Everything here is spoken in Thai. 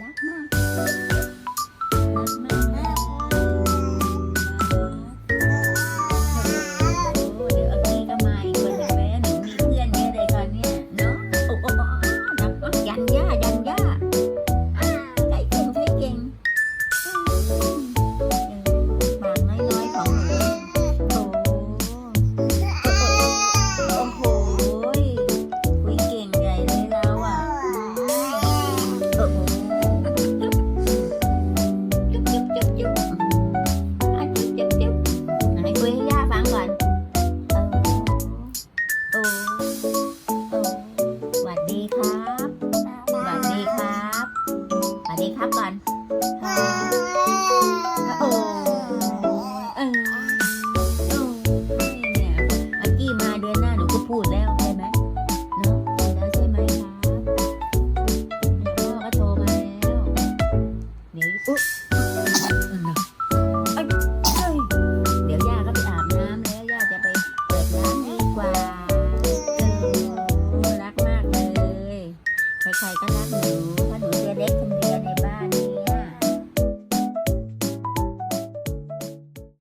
รัก ดีครับก่อน ใครก็รักหนูเพราะหนูตัวเล็กคนเดียวในบ้าน